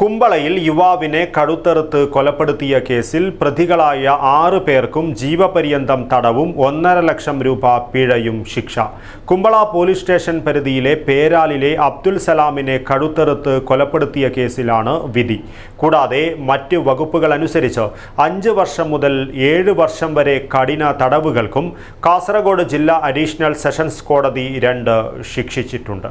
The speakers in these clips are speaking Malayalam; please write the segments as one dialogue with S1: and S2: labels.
S1: കുമ്പളയിൽ യുവാവിനെ കടുത്തെറുത്ത് കൊലപ്പെടുത്തിയ കേസിൽ പ്രതികളായ ആറ് പേർക്കും ജീവപര്യന്തം തടവും ഒന്നര ലക്ഷം രൂപ പിഴയും ശിക്ഷ. കുമ്പള പോലീസ് സ്റ്റേഷൻ പരിധിയിലെ പേരാലിലെ അബ്ദുൽ സലാമിനെ കടുത്തെറുത്ത് കൊലപ്പെടുത്തിയ കേസിലാണ് വിധി. കൂടാതെ മറ്റ് വകുപ്പുകൾ അനുസരിച്ച് അഞ്ച് വർഷം മുതൽ ഏഴ് വർഷം വരെ കഠിന തടവുകൾക്കും കാസർഗോഡ് ജില്ലാ അഡീഷണൽ സെഷൻസ് കോടതി രണ്ട് ശിക്ഷിച്ചിട്ടുണ്ട്.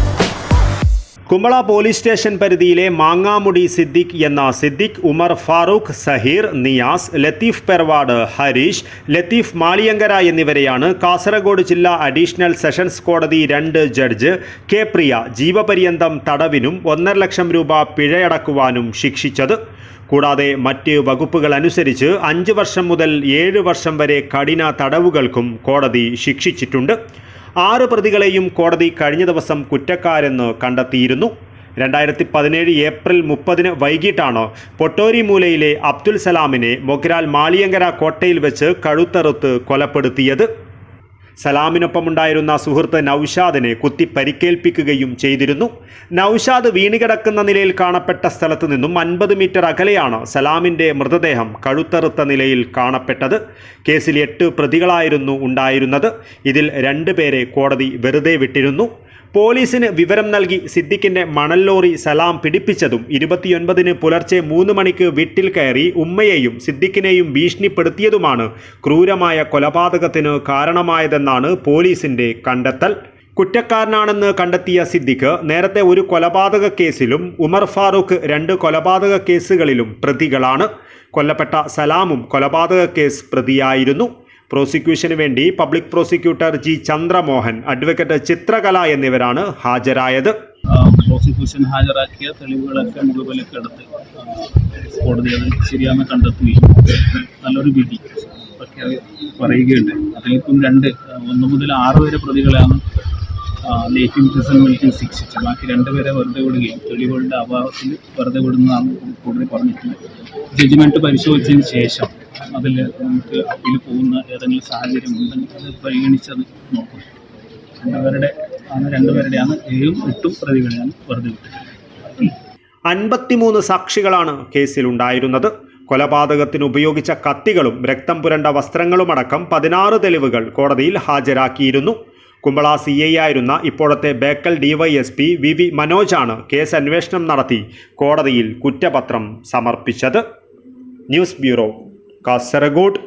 S1: Kumbla police station പരിധിയിലെ മാങ്ങാമുടി സിദ്ദിഖ് എന്ന സിദ്ദിഖ് ഉമർ ഫാറൂഖ് സഹീർ നിയാസ് ലത്തീഫ് പെർവാഡ് ഹരീഷ് ലത്തീഫ് മാളിയങ്കര എന്നിവരെയാണ് കാസർഗോഡ് ജില്ലാ അഡീഷണൽ സെഷൻസ് കോടതി രണ്ട് ജഡ്ജ് കെ പ്രിയ ജീവപര്യന്തം തടവിനും ഒന്നര ലക്ഷം രൂപ പിഴയടക്കുവാനും ശിക്ഷിച്ചത്. കൂടാതെ മറ്റ് വകുപ്പുകൾ അനുസരിച്ച് അഞ്ച് വർഷം മുതൽ ഏഴ് വർഷം വരെ കഠിന തടവുകൾക്കും കോടതി ശിക്ഷിച്ചിട്ടുണ്ട്. ആറ് പ്രതികളെയും കോടതി കഴിഞ്ഞ ദിവസം കുറ്റക്കാരെന്ന് കണ്ടെത്തിയിരുന്നു. രണ്ടായിരത്തി പതിനേഴ് ഏപ്രിൽ മുപ്പതിന് വൈകിട്ടാണ് പൊട്ടോരി മൂലയിലെ അബ്ദുൽ സലാമിനെ മൊഗ്രാൽ മാളിയങ്കര കോട്ടയിൽ വെച്ച് കഴുത്തറുത്ത് കൊലപ്പെടുത്തിയത്. സലാമിനൊപ്പമുണ്ടായിരുന്ന സുഹൃത്ത് നൌഷാദിനെ കുത്തി പരിക്കേൽപ്പിക്കുകയും ചെയ്തിരുന്നു. നൌഷാദ് വീണുകിടക്കുന്ന നിലയിൽ കാണപ്പെട്ട സ്ഥലത്ത് നിന്നും അൻപത് മീറ്റർ അകലെയാണ് സലാമിന്റെ മൃതദേഹം കഴുത്തറുത്ത നിലയിൽ കാണപ്പെട്ടത്. കേസിൽ എട്ട് പ്രതികളായിരുന്നു ഉണ്ടായിരുന്നത്. ഇതിൽ രണ്ട് പേരെ കോടതി വെറുതെ വിട്ടിരുന്നു. പോലീസിന് വിവരം നൽകി സിദ്ദിഖിന്റെ മണൽ ലോറി സലാം പിടിപ്പിച്ചതും ഇരുപത്തിയൊൻപതിന് പുലർച്ചെ മൂന്ന് മണിക്ക് വീട്ടിൽ കയറി ഉമ്മയെയും സിദ്ദിഖിനെയും ഭീഷണിപ്പെടുത്തിയതുമാണ് ക്രൂരമായ കൊലപാതകത്തിന് കാരണമായതെന്നാണ് പോലീസിന്റെ കണ്ടെത്തൽ. കുറ്റക്കാരനാണെന്ന് കണ്ടെത്തിയ സിദ്ദിഖ് നേരത്തെ ഒരു കൊലപാതക കേസിലും ഉമർ ഫാറൂഖ് രണ്ട് കൊലപാതക കേസുകളിലും പ്രതികളാണ്. കൊല്ലപ്പെട്ട സലാമും കൊലപാതക കേസ് പ്രതിയായിരുന്നു. പ്രോസിക്യൂഷന് വേണ്ടി public prosecutor G Chandramohan advocate Chitrakala എന്നിവരാണ് ഹാജരായത്.
S2: പ്രോസിക്യൂഷൻ ഹാജരാക്കിയ തെളിവുകളൊക്കെ മുഴുവനൊക്കെ എടുത്ത് കോടതി അത് ശരിയാണെന്ന് കണ്ടെത്തുകയും നല്ലൊരു വിധി ഒക്കെ പറയുകയുണ്ട് അതിലിപ്പം രണ്ട് ഒന്ന് മുതൽ ആറ് വരെ പ്രതികളാണ് ലൈഫ് ഇംപ്രിസൺമെന്റിൽ ശിക്ഷിച്ചത്. ബാക്കി രണ്ടുപേരെ വെറുതെ വിടുകയും തെളിവുകളുടെ അഭാവത്തിൽ വെറുതെ വിടുന്നതാണ് കോടതി പറഞ്ഞിട്ടുള്ളത് ജഡ്ജ്മെന്റ് പരിശോധിച്ചതിന് ശേഷം അതിൽ നമുക്ക് അപ്പീൽ പോകുന്ന ഏതെങ്കിലും സാഹചര്യം ഉണ്ടെങ്കിൽ അത് പരിഗണിച്ചത് നോക്കും. രണ്ടുപേരുടെ ആണ് രണ്ടുപേരുടെയാണ് ഏഴും എട്ടും പ്രതികളെയാണ് വെറുതെ വിട്ടത്
S1: അൻപത്തിമൂന്ന് സാക്ഷികളാണ് കേസിലുണ്ടായിരുന്നത് കൊലപാതകത്തിന് ഉപയോഗിച്ച കത്തികളും രക്തം പുരണ്ട വസ്ത്രങ്ങളുമടക്കം പതിനാറ് തെളിവുകൾ കോടതിയിൽ ഹാജരാക്കിയിരുന്നു. കുമ്പള സി ഐ ആയിരുന്ന ഇപ്പോഴത്തെ ബേക്കൽ ഡിവൈഎസ്പി വി വി മനോജാണ് കേസ് അന്വേഷണം നടത്തി കോടതിയിൽ കുറ്റപത്രം സമർപ്പിച്ചത്. News bureau Kasaragod